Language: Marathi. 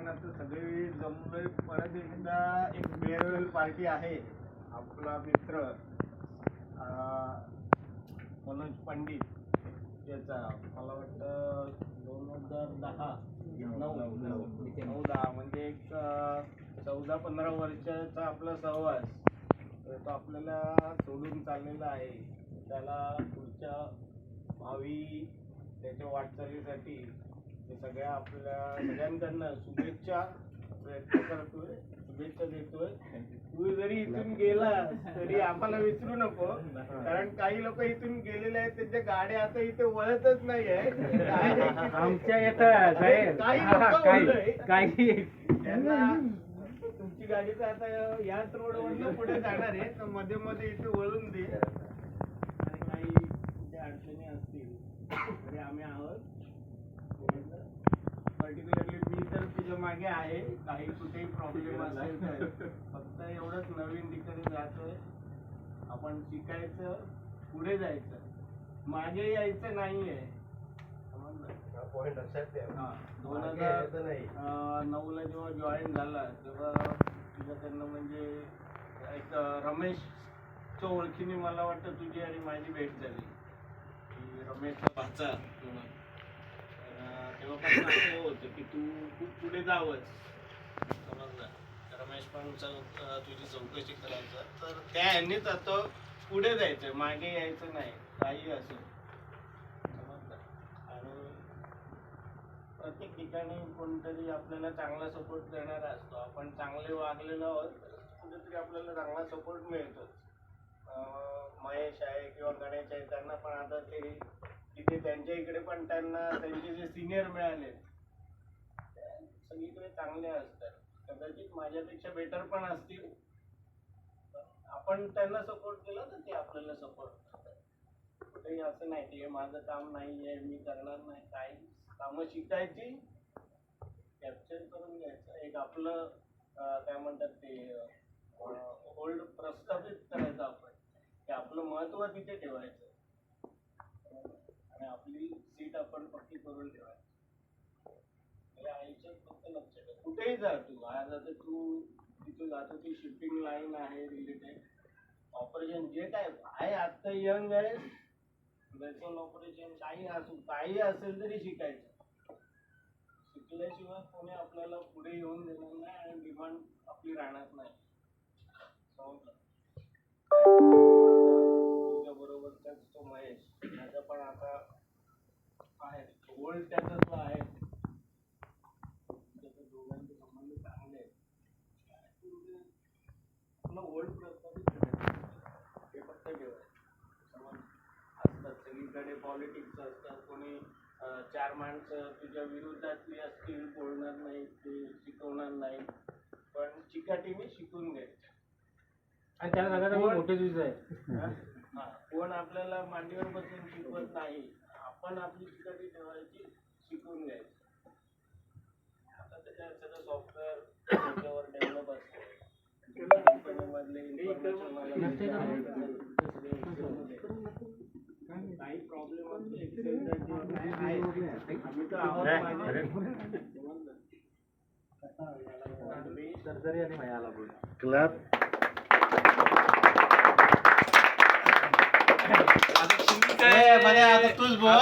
आपण आता सगळे जमलोय. परत एकदा एक फेअरवेल पार्टी आहे. आपला मित्र मनोज पंडित. याचा मला वाटतं दोन हजार दहा नऊ नऊ दहा. म्हणजे एक चौदा पंधरा वर्षाचा आपला सहवास. तर तो आपल्याला सोडून चाललेला आहे. त्याला पुढच्या भावी त्याच्या वाटचालीसाठी ते सगळ्या आपल्या सगळ्यांकडनं शुभेच्छा प्रयत्न करतोय शुभेच्छा देतोय. तू जरी इथून गेला तरी आम्हाला विसरू नको. कारण काही लोक इथून गेलेले आहेत त्यांच्या गाड्या आता इथे वळतच नाही आमच्या येतात काही हा, तुमची गाडी तर आता याच रोडवरनं पुढे जाणार आहे तर मध्ये मध्ये इथे वळून दे आणि काही कुठे अडचणी असतील तरी आम्ही आहोत पर्टिक्युलरली मी तर तुझ्या मागे आहे. काही कुठेही प्रॉब्लेम असेल तर. फक्त एवढंच नवीन ठिकाणी जातोय. आपण शिकायचं पुढे जायचं. मागे यायचं नाहीये. समजलं हा, दोन हजार नऊ ला जेव्हा जॉईन झाला तेव्हा तुझ्याकडनं म्हणजे एक रमेशच्या ओळखीने मला वाटतं तुझी आणि माझी भेट झाली. रमेशचा भाचा अं, तेव्हापासून की तू खूप पुढे जावंच समजलं. रमेश पण तुझी चौकशी करायचं. तर त्या ह्यांनीच आता पुढे जायचं मागे यायचं नाही काही असो. समजलं? आणि प्रत्येक ठिकाणी कोणतरी आपल्याला चांगला सपोर्ट देणारा असतो. आपण चांगले वागलेलो आहोत तर कुठेतरी आपल्याला चांगला सपोर्ट मिळतो. महेश आहे किंवा गणेश आहे त्यांना पण आता ते तिथे त्यांच्या इकडे पण त्यांना त्यांचे जे सिनियर मिळाले सगळीकडे चांगले असतात. कदाचित माझ्यापेक्षा बेटर पण असतील. आपण त्यांना सपोर्ट केला तर ते आपल्याला सपोर्ट करतात. कुठेही असं नाही की हे माझं काम नाही आहे मी करणार नाही. काही कामं शिकायची कॅप्चर करून घ्यायचं. एक आपलं काय म्हणतात ते होल्ड प्रस्थापित करायचं आपण. की आपलं महत्त्व तिथे ठेवायचं. आणि आपली सीट आपण पक्की करून ठेवायची. फक्त लक्षात ठेव कुठेही जा तू. आज आता तू तिथे जातो. ती शिपिंग लाईन आहे रिलेटेड ऑपरेशन जे काय आहे आत्ता यंग आहे. वेसल ऑपरेशन काही असू काही असेल तरी शिकायचं. शिकल्याशिवाय कोणी आपल्याला पुढे येऊन देणार नाही आणि डिमांड आपली राहणार नाही. तुझ्या बरोबरचाच तो महेश. त्याचा पण आता आहे. ओल्ड त्याचा आहे त्याच्या दोघांचे संबंध चांगले आहेत आपलं ओल्ड प्रस्थापित करायचं हे फक्त ठेवायचं समज असतात सगळीकडे पॉलिटिक्स असतात. कोणी चार माणसं तुझ्या विरोधातली असतील बोलणार नाही ते शिकवणार नाही पण चिकाटीने शिकून घ्यायचं. आणि मोठे दिवस आहे. हा? हा. कोण आपल्याला मांडीवर बसून शिकवत नाही आपण आपली चिकाटी ठेवायची शिकून घ्यायची. आता त्याच्यात सगळं सॉफ्टवेअर त्याच्यावर डेव्हलप असतं. काही प्रॉब्लेम क्लब आता तुम्ही बोल.